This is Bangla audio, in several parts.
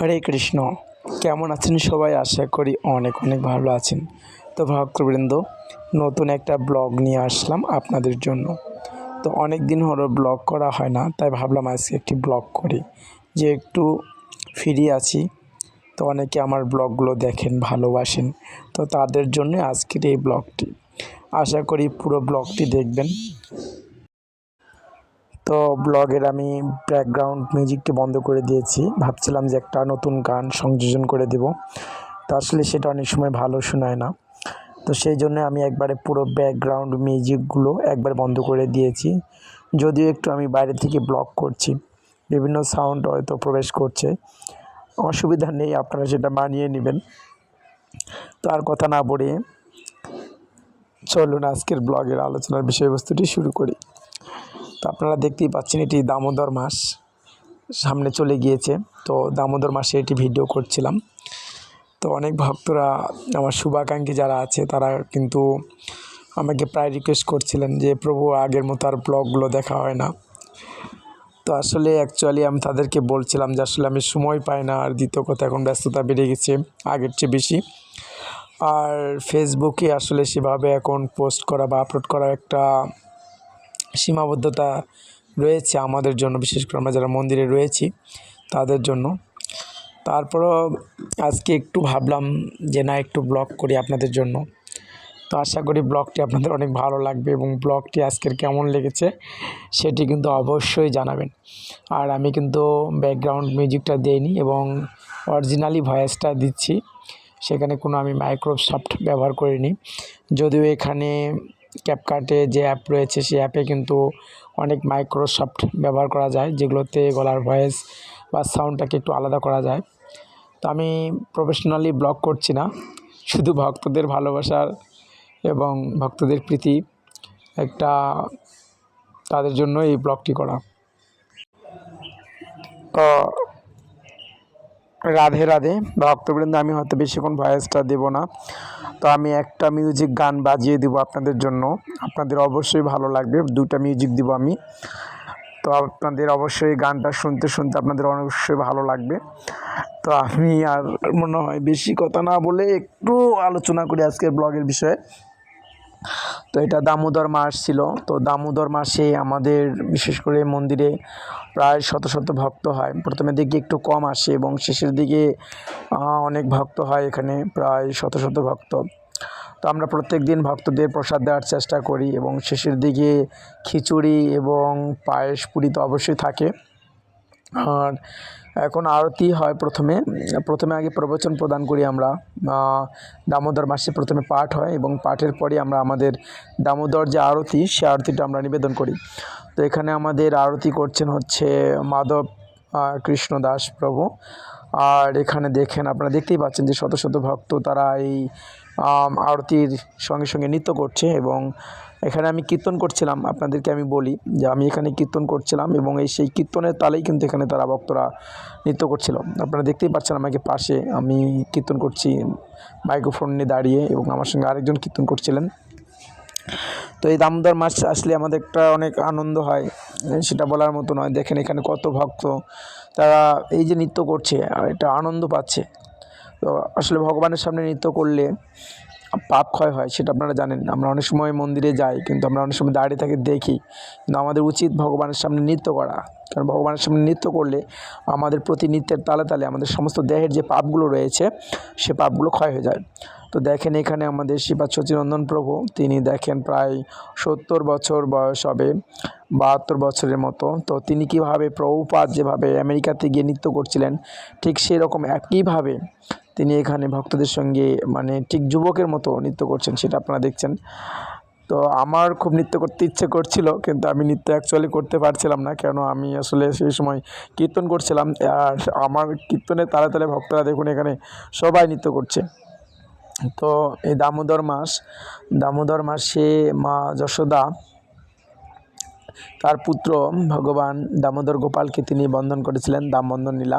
হরে কৃষ্ণ। কেমন আছেন সবাই? আশা করি অনেক অনেক ভালো আছেন। তো ভক্তবৃন্দ, নতুন একটা ব্লগ নিয়ে আসলাম আপনাদের জন্য। তো অনেক দিন হলো ব্লগ করা হয় না, তাই ভাবলাম আজকে একটি ব্লগ করি। যে একটু ফ্রি আছি, তো অনেকে আমার ব্লগগুলো দেখেন, ভালোবাসেন। তো তাদের জন্য আজকের এই ব্লগটি। আশা করি পুরো ব্লগটি দেখবেন। তো ব্লগের আমি ব্যাকগ্রাউন্ড মিউজিকটি বন্ধ করে দিয়েছি। ভাবছিলাম যে একটা নতুন গান সংযোজন করে দেব। তো আসলে সেটা অনেক সময় ভালো শোনায় না। তো সেই জন্য আমি একবারে পুরো ব্যাকগ্রাউন্ড মিউজিকগুলো একবার বন্ধ করে দিয়েছি। যদিও একটু আমি বাইরে থেকে ব্লগ করছি। বিভিন্ন সাউন্ড হয়তো প্রবেশ করছে। অসুবিধা নেই, আপনারা সেটা মানিয়ে নেবেন। তো আর কথা না বলে চলুন আজকের ব্লগের আলোচনার বিষয়বস্তুটি শুরু করি। তো আপনারা দেখতেই পাচ্ছেন এটি দামোদর মাস। সামনে চলে গিয়েছে। তো দামোদর মাসে এটি ভিডিও করছিলাম। তো অনেক ভক্তরা, আমার শুভাকাঙ্ক্ষী যারা আছে, তারা কিন্তু আমাকে প্রায় রিকোয়েস্ট করছিলেন যে, প্রভু, আগের মতো আর ব্লগগুলো দেখা হয় না। তো আসলে অ্যাকচুয়ালি আমি তাদেরকে বলছিলাম যে, আসলে আমি সময় পাই না, আর দ্বিতীয় কথা, এখন ব্যস্ততা বেড়ে গেছে, আগের চেয়ে বেশি। আর ফেসবুকে আসলে সেভাবে এখন পোস্ট করা বা আপলোড করা একটা সীমাবদ্ধতা রয়েছে আমাদের জন্য, বিশেষ করে আমরা যারা মন্দিরে রয়েছি তাদের জন্য। তারপরও আজকে একটু ভাবলাম যে না, একটু ব্লগ করি আপনাদের জন্য। তো আশা করি ব্লগটি আপনাদের অনেক ভালো লাগবে এবং ব্লগটি আজকের কেমন লেগেছে সেটি কিন্তু অবশ্যই জানাবেন। আর আমি কিন্তু ব্যাকগ্রাউন্ড মিউজিকটা দিইনি এবং অরিজিনালি ভয়েসটা দিচ্ছি, সেখানে কোনো আমি মাইক্রোসফট ব্যবহার করিনি। যদিও এখানে ক্যাপকাটে যে অ্যাপ রয়েছে, সেই অ্যাপে কিন্তু অনেক মাইক্রোসফট ব্যবহার করা যায়, যেগুলোতে গলার ভয়েস বা সাউন্ডটাকে একটু আলাদা করা যায়। তো আমি প্রফেশনালি ব্লগ করছি না, শুধু ভক্তদের ভালোবাসার এবং ভক্তদের প্রীতি, একটা তাদের জন্য এই ব্লগটি করা। তো রাধে রাধে, ভক্তবৃন্দ, আমি হয়তো বেশিক্ষণ ভয়েসটা দেব না। তো আমি একটা মিউজিক গান বাজিয়ে দিব আপনাদের জন্য। আপনাদের অবশ্যই ভালো লাগবে দুটা মিউজিক দিব আমি। তো আপনাদের অবশ্যই গানটা শুনতে শুনতে আপনাদের অবশ্যই ভালো লাগবে। তো আমি আর মনে হয় বেশি কথা না বলে একটু আলোচনা করি আজকের ব্লগের বিষয়ে। তো এটা দামোদর মাস ছিল। তো দামোদর মাসে আমাদের বিশেষ করে মন্দিরে প্রায় শত শত ভক্ত হয়। প্রথমের দিকে একটু কম আসে এবং শেষের দিকে অনেক ভক্ত হয় এখানে, প্রায় শত শত ভক্ত। তো আমরা প্রত্যেক দিন ভক্তদের প্রসাদ দেওয়ার চেষ্টা করি এবং শেষের দিকে খিচুড়ি এবং পায়েস পুরি তো অবশ্যই থাকে। আর এখন আরতি হয় প্রথমে। প্রথমে আগে প্রবচন প্রদান করি আমরা। দামোদর মাসে প্রথমে পাঠ হয় এবং পাঠের পরে আমরা আমাদের দামোদর যে আরতি, সে আরতিটা আমরা নিবেদন করি। তো এখানে আমাদের আরতি করছেন হচ্ছে মাধব কৃষ্ণ দাস প্রভু। আর এখানে দেখেন, আপনারা দেখতেই পাচ্ছেন যে শত শত ভক্ত তারা এই আরতির সঙ্গে সঙ্গে নৃত্য করছে এবং এখানে আমি কীর্তন করছিলাম, আপনাদেরকে আমি বলি যে আমি এখানে কীর্তন করছিলাম এবং এই সেই কীর্তনের তালেই কিন্তু এখানে তারা ভক্তরা নৃত্য করছিল। আপনারা দেখতেই পাচ্ছেন আমাকে পাশে আমি কীর্তন করছি মাইক্রোফোন নিয়ে দাঁড়িয়ে এবং আমার সঙ্গে আরেকজন কীর্তন করছিলেন। তো এই দামোদর মাস আসলে আমাদের একটা অনেক আনন্দ হয়, সেটা বলার মতো নয়। দেখেন এখানে কত ভক্ত, তারা এই যে নৃত্য করছে এটা আনন্দ পাচ্ছে। তো আসলে ভগবানের সামনে নৃত্য করলে পাপ ক্ষয় হয়, সেটা আপনারা জানেন আমরা অনেক সময় মন্দিরে যাই, কিন্তু আমরা অনেক সময় দাঁড়িয়ে থাকি, দেখি। কিন্তু আমাদের উচিত ভগবানের সামনে নৃত্য করা। কারণ ভগবানের সামনে নৃত্য করলে আমাদের প্রতি নৃত্যের তালে তালে আমাদের সমস্ত দেহের যে পাপগুলো রয়েছে, সে পাপগুলো ক্ষয় হয়ে যায়। তো দেখেন এখানে আমাদের শিবাজ সচিনন্দন প্রভু, তিনি দেখেন প্রায় সত্তর বছর বয়স হবে, বাহাত্তর বছরের মতো। তো তিনি কীভাবে প্রভুপাত যেভাবে আমেরিকাতে গিয়ে নৃত্য করছিলেন, ঠিক সেরকম একইভাবে তিনি এখানে ভক্তদের সঙ্গে মানে ঠিক যুবকের মতো নৃত্য করছেন সেটা আপনারা দেখছেন। তো আমার খুব নৃত্য করতে ইচ্ছে করছিল, কিন্তু আমি নৃত্য অ্যাকচুয়ালি করতে পারছিলাম না, কেন আমি আসলে সেই সময় কীর্তন করছিলাম। আর আমার কীর্তনে তালে তালে ভক্তরা দেখুন এখানে সবাই নৃত্য করছে। তো এই দামোদর মাস, দামোদর মাসে মা যশোদা তার পুত্র ভগবান দামোদর গোপালকে তিনি বন্ধন করেছিলেন, দাম বন্ধন নীলা।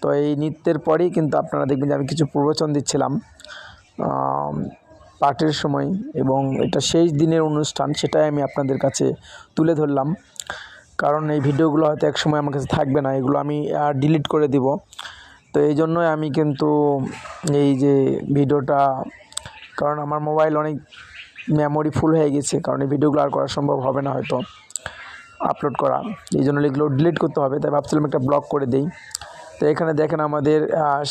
তো এই নৃত্যের পরেই কিন্তু আপনারা দেখবেন যে আমি কিছু প্রবচন দিচ্ছিলাম পাঠের সময় এবং এটা শেষ দিনের অনুষ্ঠান, সেটাই আমি আপনাদের কাছে তুলে ধরলাম। কারণ এই ভিডিওগুলো হয়তো এক সময় আমার কাছে থাকবে না, এগুলো আমি আর ডিলিট করে দিব। তো এই জন্যই আমি কিন্তু এই যে ভিডিওটা, কারণ আমার মোবাইল অনেক মেমোরি ফুল হয়ে গেছে, কারণ এই ভিডিওগুলো আর করা সম্ভব হবে না হয়তো। আপলোড করা। এই জন্য এগুলো ডিলিট করতে হবে, তাই ভাবছিলাম একটা ব্লগ করে দেই। তো এখানে দেখেন আমাদের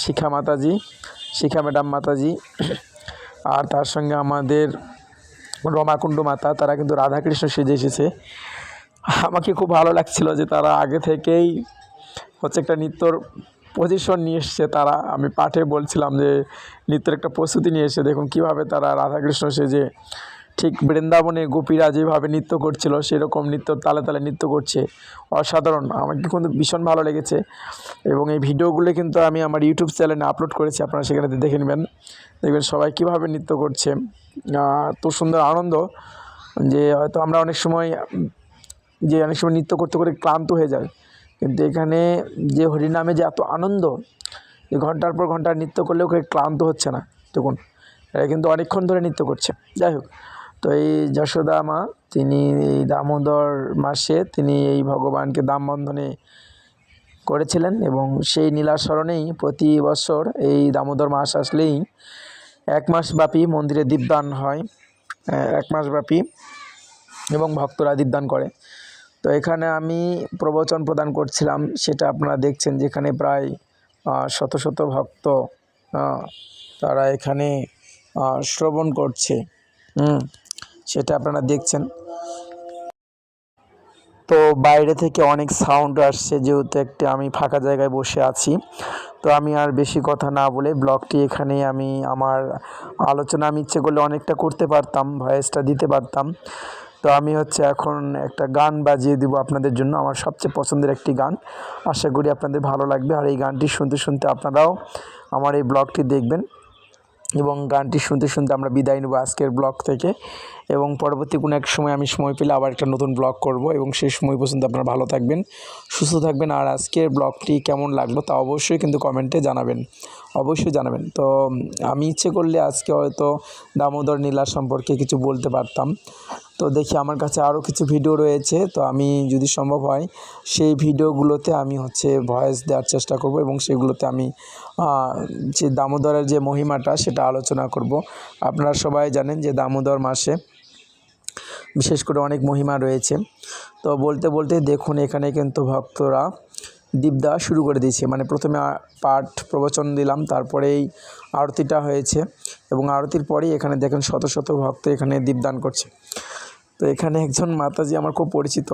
শিখা মাতাজি, শিখা ম্যাডাম মাতাজি, আর তার সঙ্গে আমাদের রমাকুণ্ড মাতা, তারা কিন্তু রাধাকৃষ্ণ সেজে এসেছে। আমাকে খুব ভালো লাগছিল যে তারা আগে থেকেই হচ্ছে একটা নৃত্যর পজিশন নিয়ে এসছে তারা। আমি পাঠে বলছিলাম যে নৃত্যের একটা প্রস্তুতি নিয়ে এসে দেখুন কীভাবে তারা রাধাকৃষ্ণ সেজে ঠিক বৃন্দাবনে গোপীরা যেভাবে নৃত্য করছিল, সেরকম নৃত্য তালে তালে নৃত্য করছে। অসাধারণ। আমাকে কিন্তু ভীষণ ভালো লেগেছে। এবং এই ভিডিওগুলো কিন্তু আমি আমার ইউটিউব চ্যানেলে আপলোড করেছি, আপনারা সেখানে দেখে নেবেন। দেখবেন সবাই কীভাবে নৃত্য করছে। তো সুন্দর আনন্দ যে হয়তো আমরা অনেক সময়, যে অনেক সময় নৃত্য করতে করে ক্লান্ত হয়ে যায় কিন্তু এখানে যে হরিনামে যে এত আনন্দ, যে ঘণ্টার পর ঘণ্টা নৃত্য করলেও কেউ ক্লান্ত হচ্ছে না। দেখুন, এরা কিন্তু অনেকক্ষণ ধরে নৃত্য করছে। যাই হোক তো এই যশোদা মা, তিনি এই দামোদর মাসে তিনি এই ভগবানকে দাম বন্ধনে করেছিলেন এবং সেই নীলার স্মরণেই প্রতি বছর এই দামোদর মাস আসলেই এক মাস ব্যাপী মন্দিরে দীপদান হয় এক মাস ব্যাপী এবং ভক্তরা দীপদান করে। তো এখানে আমি প্রবচন প্রদান করছিলাম, সেটা আপনারা দেখছেন যেখানে প্রায় শত শত ভক্ত তারা এখানে শ্রবণ করছে। হুম। সেটা আপনারা দেখছেন। তো বাইরে থেকে অনেক সাউন্ড আসছে, যেহেতু একটি আমি ফাঁকা জায়গায় বসে আছি। তো আমি আর বেশি কথা না বলে ব্লগটি এখানে আমি আমার আলোচনা, আমি ইচ্ছে করলে অনেকটা করতে পারতাম ভয়েসটা দিতে পারতাম। তো আমি হচ্ছে এখন একটা গান বাজিয়ে দিব আপনাদের জন্য, আমার সবচেয়ে পছন্দের একটি গান। আশা করি আপনাদের ভালো লাগবে। আর এই গানটি শুনতে শুনতে আপনারাও আমার এই ব্লগটি দেখবেন। এবং গানটি শুনতে শুনতে আমরা বিদায় নেব আজকের ব্লগ থেকে। এবং পরবর্তী কোনো এক সময় আমি সময় পেলে আবার একটা নতুন ব্লগ করব এবং সেই সময় পর্যন্ত আপনারা ভালো থাকবেন, সুস্থ থাকবেন। আর আজকের ব্লগটি কেমন লাগল তা অবশ্যই কিন্তু কমেন্টে জানাবেন, অবশ্যই জানাবেন। তো, আমি ইচ্ছে করলে আজকে হয়তো দামোদর নীলা সম্পর্কে কিছু বলতে পারতাম। তো দেখি আমার কাছে আরও কিছু ভিডিও রয়েছে। তো আমি যদি সম্ভব হয়, সেই ভিডিওগুলোতে আমি হচ্ছে ভয়েস দেওয়ার চেষ্টা করব এবং সেগুলোতে আমি যে দামোদরের যে মহিমাটা, সেটা আলোচনা করব। আপনারা সবাই জানেন যে দামোদর মাসে বিশেষ করে অনেক মহিমা রয়েছে। তো বলতে বলতে দেখুন, এখানে কিন্তু ভক্তরা দীপ দেওয়া শুরু করে দিয়েছে। মানে প্রথমে পাঠ প্রবচন দিলাম, তারপরেই আরতিটা হয়েছে এবং আরতির পরেই এখানে দেখেন শত শত ভক্ত এখানে দীপদান করছে। তো এখানে একজন মাতাজি আমার খুব পরিচিত।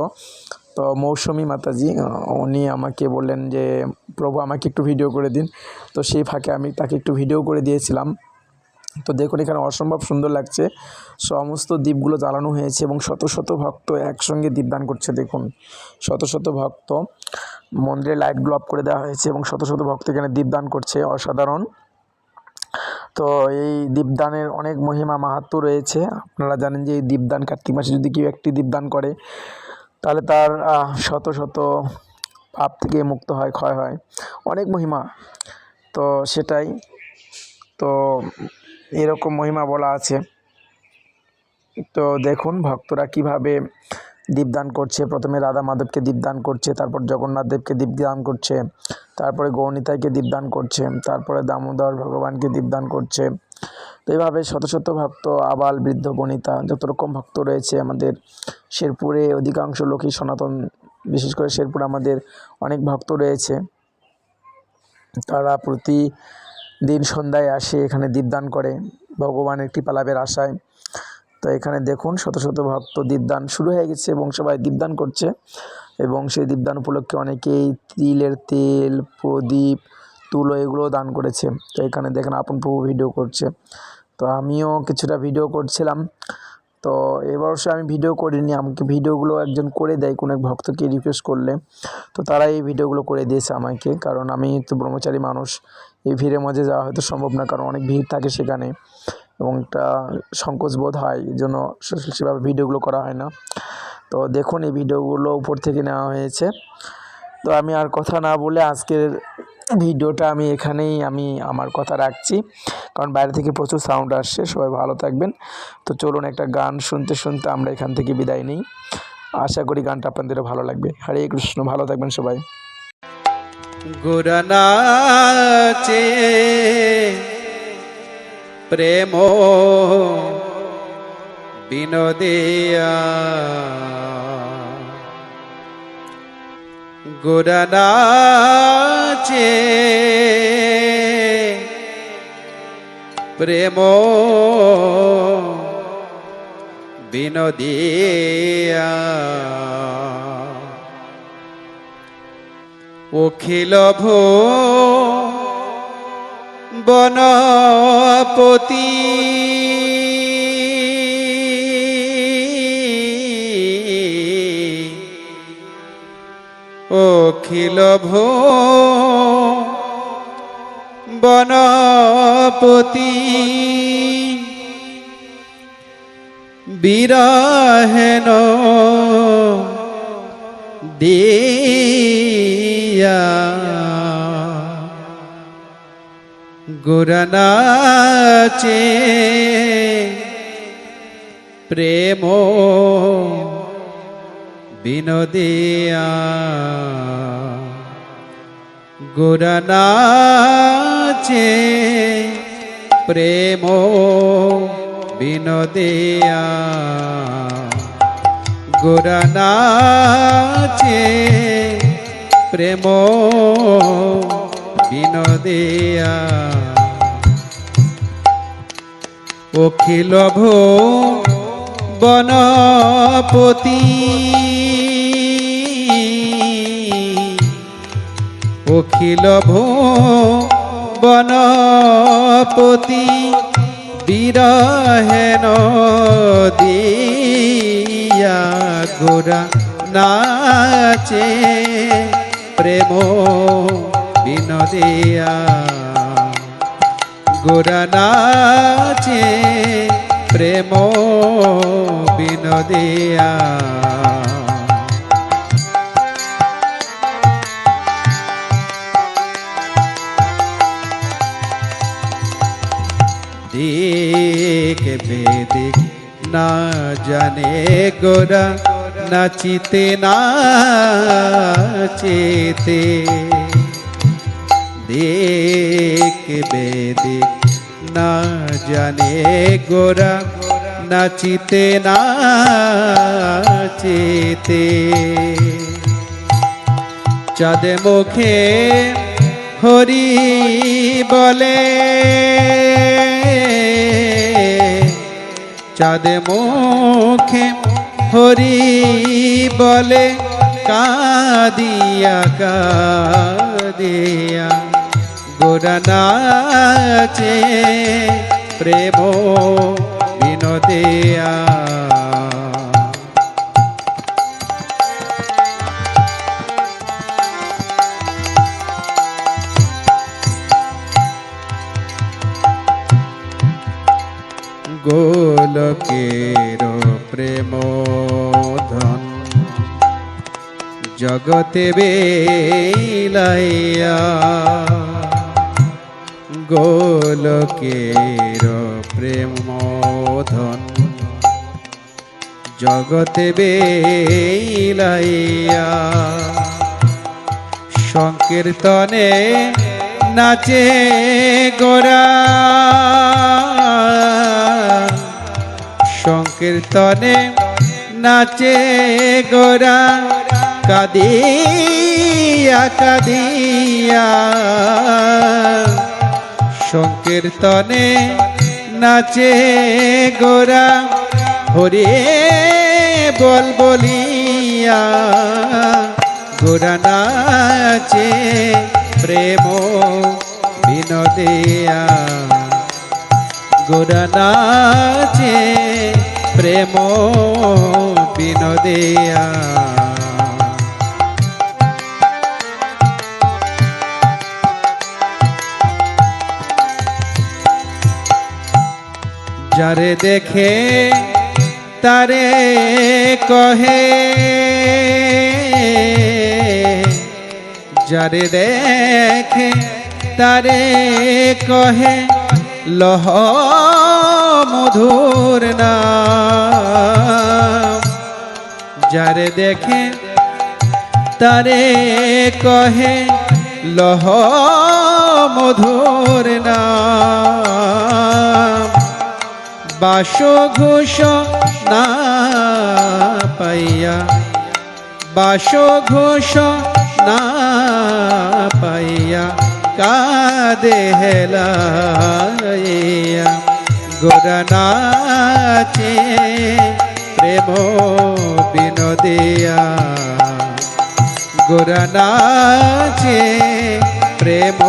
তো মৌসুমি মাতাজি উনি আমাকে বললেন যে, প্রভু আমাকে একটু ভিডিও করে দিন। তো সেই ফাঁকে আমি তাকে একটু ভিডিও করে দিয়েছিলাম। তো দেখুন, এখানে অসম্ভব সুন্দর লাগছে। সমস্ত দ্বীপগুলো জ্বালানো হয়েছে এবং শত শত ভক্ত একসঙ্গে দীপদান করছে, দেখুন। শত শত ভক্ত। মন্দিরে লাইটগুলো অফ করে দেওয়া হয়েছে এবং শত শত ভক্ত এখানে দীপদান করছে, অসাধারণ। তো এই দীপদানের অনেক মহিমা মাহাত্ম্য রয়েছে। আপনারা জানেন যে এই দীপদান কার্তিক মাসে যদি কেউ একটি দীপদান করে, তাহলে তার শত শত পাপ থেকে মুক্ত হয়, ক্ষয় হয়। অনেক মহিমা। তো সেটাই। তো এরকম মহিমা বলা আছে। তো দেখুন ভক্তরা কীভাবে দীপদান করছে। প্রথমে রাধা মাধবকে দীপদান করছে, তারপর জগন্নাথ দেবকে দীপদান করছে, তারপরে গৌনিতাইকে দীপদান করছে, তারপরে দামোদর ভগবানকে দীপদান করছে। তো এইভাবে শত শত ভক্ত, আবাল, বৃদ্ধ, বনিতা, যত রকম ভক্ত রয়েছে আমাদের শেরপুরে, অধিকাংশ লোকই সনাতন, বিশেষ করে শেরপুরে আমাদের অনেক ভক্ত রয়েছে। তারা প্রতি দিন সন্ধ্যায় আসে, এখানে দীপদান করে, ভগবানের কৃপা লাভের আশায়। তো এখানে দেখুন, শত শত ভক্ত দীপদান শুরু হয়ে গেছে এবং সবাই দীপদান করছে। এবং সেই দীপদান উপলক্ষে অনেকেই তিলের তেল, প্রদীপ, তুলো এগুলো দান করেছে। তো এখানে দেখেন আপন প্রভু ভিডিও করছে। তো আমিও কিছুটা ভিডিও করছিলাম। তো এবার অবশ্য আমি ভিডিও করিনি, আমাকে ভিডিওগুলো একজন করে দেয় কোনো এক ভক্তকে রিকোয়েস্ট করলে। তো তারা এই ভিডিওগুলো করে দিয়েছে আমাকে, কারণ আমি তো ব্রহ্মচারী মানুষ, এই ভিড়ের মাঝে যাওয়া হয়তো সম্ভব না, কারণ অনেক ভিড় থাকে সেখানে। এবং একটা সংকোচ বোধ হয় এই জন্য সেভাবে ভিডিওগুলো করা হয় না। তো দেখুন এই ভিডিওগুলো উপর থেকে নেওয়া হয়েছে। তো আমি আর কথা না বলে আজকের ভিডিওটা আমি এখানেই আমি আমার কথা রাখছি। কারণ বাইরে থেকে প্রচুর সাউন্ড আসছে, সবাই ভালো থাকবেন। তো চলুন একটা গান শুনতে শুনতে আমরা এখান থেকে বিদায় নিই। আশা করি গানটা আপনাদেরও ভালো লাগবে। হরে কৃষ্ণ, ভালো থাকবেন সবাই। গুরনাচে প্রেম বিনোদিয়া। গুরনাচে প্রেম বিনোদিয়া। অখিল ভো বনপতি অখিল ভো বনপতি বিরহেন দিয়া গুরনাচে প্রেম বিনোদিয়া। গুরনাচে প্রেম বিনোদিয়া। গুরনাচে প্রেম বিনোদিয়া। অখিল ভো বনপতি। অখিল ভো বনপতি বিরহেন দিয়া গোরা নাচে প্রেম বিনোদিয়া। গোরা নাচে প্রেম বিনোদিয়া। দিক বেদিক না জানে গোরা নাচিতে নাচিতে দিক বেদিক না জানে গোরা, নাচিতে নাচিতে। চাঁদে মুখে হরি বলে, চাঁদে মুখে হরি বলে, কাদিয়া কাদিয়া গোরা নাচে প্রেম বিনোদিয়া। গোলকের প্রেম ধন জগতে বেলাইয়া গোলকের প্রেম ধন জগতে বেলাইয়া সংকীর্তনে নাচে গোরা। সংকীর্তনে নাচে গোরা কাদিয়া কাদিয়া। সংকীর্তনে নাচে গোরা হরে বল বলিয়া। গোরা নাচে প্রেম বিনোদিয়া। গোরা নাচে প্রেম বিনোদিয়া। যারে দেখে তারে কহে, যারে দেখে তারে কহে, লহ মধুর নাম। যারে দেখে তারে কহে, লহ মধুর নাম। বাস ঘোষ না পাইয়া বাস ঘোষ না পাইয়া কাদে হেলাইয়া। গোরা নাচে প্রেম বিনোদিয়া। গোরা নাচে প্রেম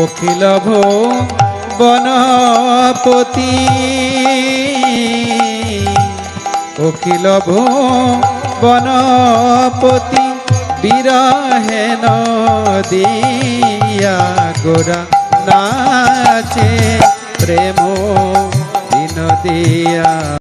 অখিল ভো বনপতি। অখিল ভো বনপতি বিরহে নদিয়া গোরা নাচে প্রেম বিনোদিয়া